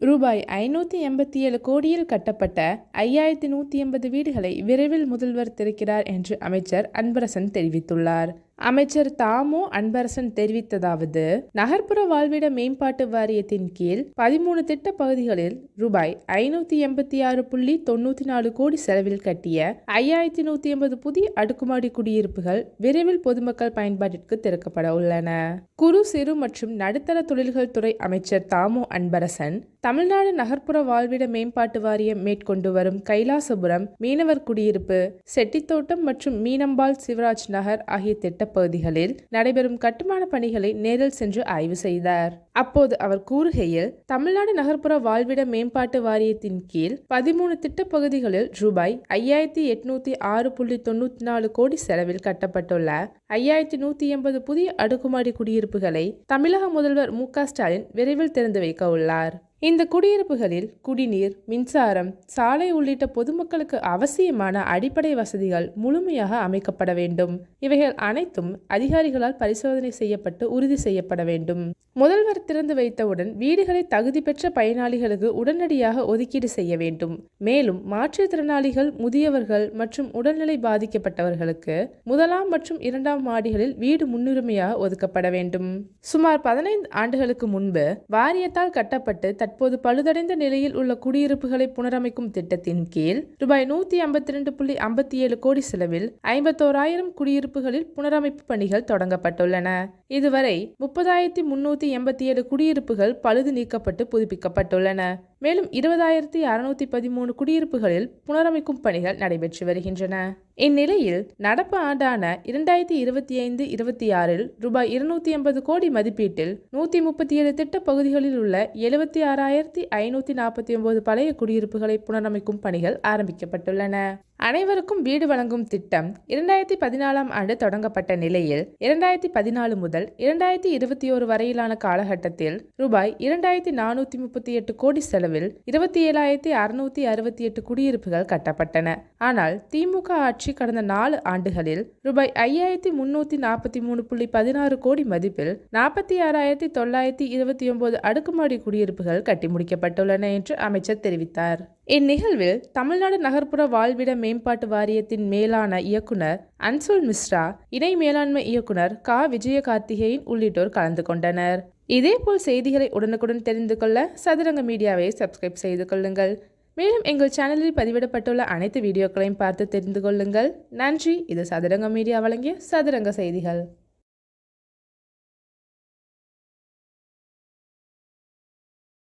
ரூபாய் ஐநூற்றி எண்பத்தி ஏழு கோடியில் கட்டப்பட்ட ஐயாயிரத்தி நூற்றி எண்பது வீடுகளை விரைவில் முதல்வர் திறக்கிறார் என்று அமைச்சர் அன்பரசன் தெரிவித்துள்ளார். அமைச்சர் தாமோ அன்பரசன் தெரிவித்ததாவது நகர்ப்புற வாழ்விட மேம்பாட்டு வாரியத்தின் கீழ் பதிமூணு திட்ட பகுதிகளில் ரூபாய் ஐநூத்தி எண்பத்தி ஆறு புள்ளி தொண்ணூத்தி நாலு கோடி செலவில் கட்டிய ஐயாயிரத்தி நூத்தி எண்பது புதிய அடுக்குமாடி குடியிருப்புகள் விரைவில் பொதுமக்கள் பயன்பாட்டிற்கு திறக்கப்பட உள்ளன. குறு சிறு மற்றும் நடுத்தர தொழில்கள் துறை அமைச்சர் தாமோ அன்பரசன் தமிழ்நாடு நகர்ப்புற வாழ்விட மேம்பாட்டு வாரியம் மேற்கொண்டு வரும் கைலாசபுரம் மீனவர் குடியிருப்பு செட்டித்தோட்டம் மற்றும் மீனம்பாள் சிவராஜ் நகர் ஆகிய பகுதிகளில் நடைபெறும் கட்டுமான பணிகளை நேரில் சென்று ஆய்வு செய்தார். அப்போது அவர் கூறுகையில் தமிழ்நாடு நகர்ப்புற வாழ்விட மேம்பாட்டு வாரியத்தின் கீழ் பதிமூணு திட்டப்பகுதிகளில் ரூபாய் ஐயாயிரத்தி எட்நூத்தி ஆறு புள்ளி தொண்ணூத்தி நாலு கோடி செலவில் கட்டப்பட்டுள்ள ஐயாயிரத்தி நூத்தி எண்பது புதிய அடுக்குமாடி குடியிருப்புகளை தமிழக முதல்வர் மு ஸ்டாலின் விரைவில் திறந்து வைக்க உள்ளார். இந்த குடியிருப்புகளில் குடிநீர் மின்சாரம் சாலை உள்ளிட்ட பொதுமக்களுக்கு அவசியமான அடிப்படை வசதிகள் முழுமையாக அமைக்கப்பட வேண்டும். இவைகள் அனைத்தும் அதிகாரிகளால் பரிசோதனை செய்யப்பட்டு உறுதி செய்யப்பட வேண்டும். முதல்வர் திறந்து வைத்தவுடன் வீடுகளை தகுதி பெற்ற பயனாளிகளுக்கு உடனடியாக ஒதுக்கீடு செய்ய வேண்டும். மேலும் மாற்றுத்திறனாளிகள் முதியவர்கள் மற்றும் உடல்நிலை பாதிக்கப்பட்டவர்களுக்கு முதலாம் மற்றும் இரண்டாம் மாடிகளில் வீடு முன்னுரிமையாக ஒதுக்கப்பட வேண்டும். சுமார் பதினைந்து ஆண்டுகளுக்கு முன்பு வாரியத்தால் கட்டப்பட்டு தற்போது பழுதடைந்த நிலையில் உள்ள குடியிருப்புகளை புனரமைக்கும் திட்டத்தின் கீழ் ரூபாய் நூத்தி ஐம்பத்தி ரெண்டு புள்ளி ஐம்பத்தி ஏழு கோடி செலவில் ஐம்பத்தோராயிரம் குடியிருப்புகளில் புனரமைப்பு பணிகள் தொடங்கப்பட்டுள்ளன. இதுவரை முப்பதாயிரத்தி முன்னூத்தி எண்பத்தி ஏழு குடியிருப்புகள் பழுது நீக்கப்பட்டு புதுப்பிக்கப்பட்டுள்ளன. மேலும் இருபதாயிரத்தி அறுநூத்தி பதிமூணு குடியிருப்புகளில் புனரமைக்கும் பணிகள் நடைபெற்று வருகின்றன. இந்நிலையில் நடப்பு ஆண்டான இரண்டாயிரத்தி இருபத்தி ஐந்து இருபத்தி ஆறில் ரூபாய் இருநூத்தி எண்பது கோடி மதிப்பீட்டில் நூத்தி முப்பத்தி ஏழு திட்ட பகுதிகளில் உள்ள எழுபத்தி ஆறாயிரத்தி ஐநூத்தி நாற்பத்தி ஒன்பது பழைய குடியிருப்புகளை புனரமைக்கும் பணிகள் ஆரம்பிக்கப்பட்டுள்ளன. அனைவருக்கும் வீடு வழங்கும் திட்டம் இரண்டாயிரத்தி பதினாலாம் ஆண்டு தொடங்கப்பட்ட நிலையில் இரண்டாயிரத்தி பதினாலு முதல் இரண்டாயிரத்தி இருபத்தி ஓரு வரையிலான காலகட்டத்தில் ரூபாய் இரண்டாயிரத்தி நானூற்றி முப்பத்தி எட்டு கோடி செலவு செலவில் இருபத்தி ஏழாயிரத்தி அறுநூத்தி அறுபத்தி எட்டு குடியிருப்புகள் கட்டப்பட்டன. ஆனால் திமுக ஆட்சி கடந்த நாலு ஆண்டுகளில் ரூபாய் ஐயாயிரத்தி முன்னூத்தி நாற்பத்தி மூணு புள்ளி பதினாறு கோடி மதிப்பில் நாற்பத்தி ஆறாயிரத்தி தொள்ளாயிரத்தி இருபத்தி ஒன்பது அடுக்குமாடி குடியிருப்புகள் கட்டி முடிக்கப்பட்டுள்ளன என்று அமைச்சர் தெரிவித்தார். இந்நிகழ்வில் தமிழ்நாடு நகர்ப்புற வாழ்விட மேம்பாட்டு வாரியத்தின் மேலான இயக்குனர் அன்சுல் மிஸ்ரா இணை மேலாண்மை இயக்குனர் கா. விஜய கார்த்திகேயன் உள்ளிட்டோர் கலந்து கொண்டனர். இதேபோல் செய்திகளை உடனுக்குடன் தெரிந்து கொள்ள சதுரங்க மீடியாவை சப்ஸ்கிரைப் செய்து கொள்ளுங்கள். மேலும் எங்கள் சேனலில் பதிவிடப்பட்டுள்ள அனைத்து வீடியோக்களையும் பார்த்து தெரிந்து கொள்ளுங்கள். நன்றி. இது சதுரங்க மீடியா வழங்கிய சதுரங்க செய்திகள்.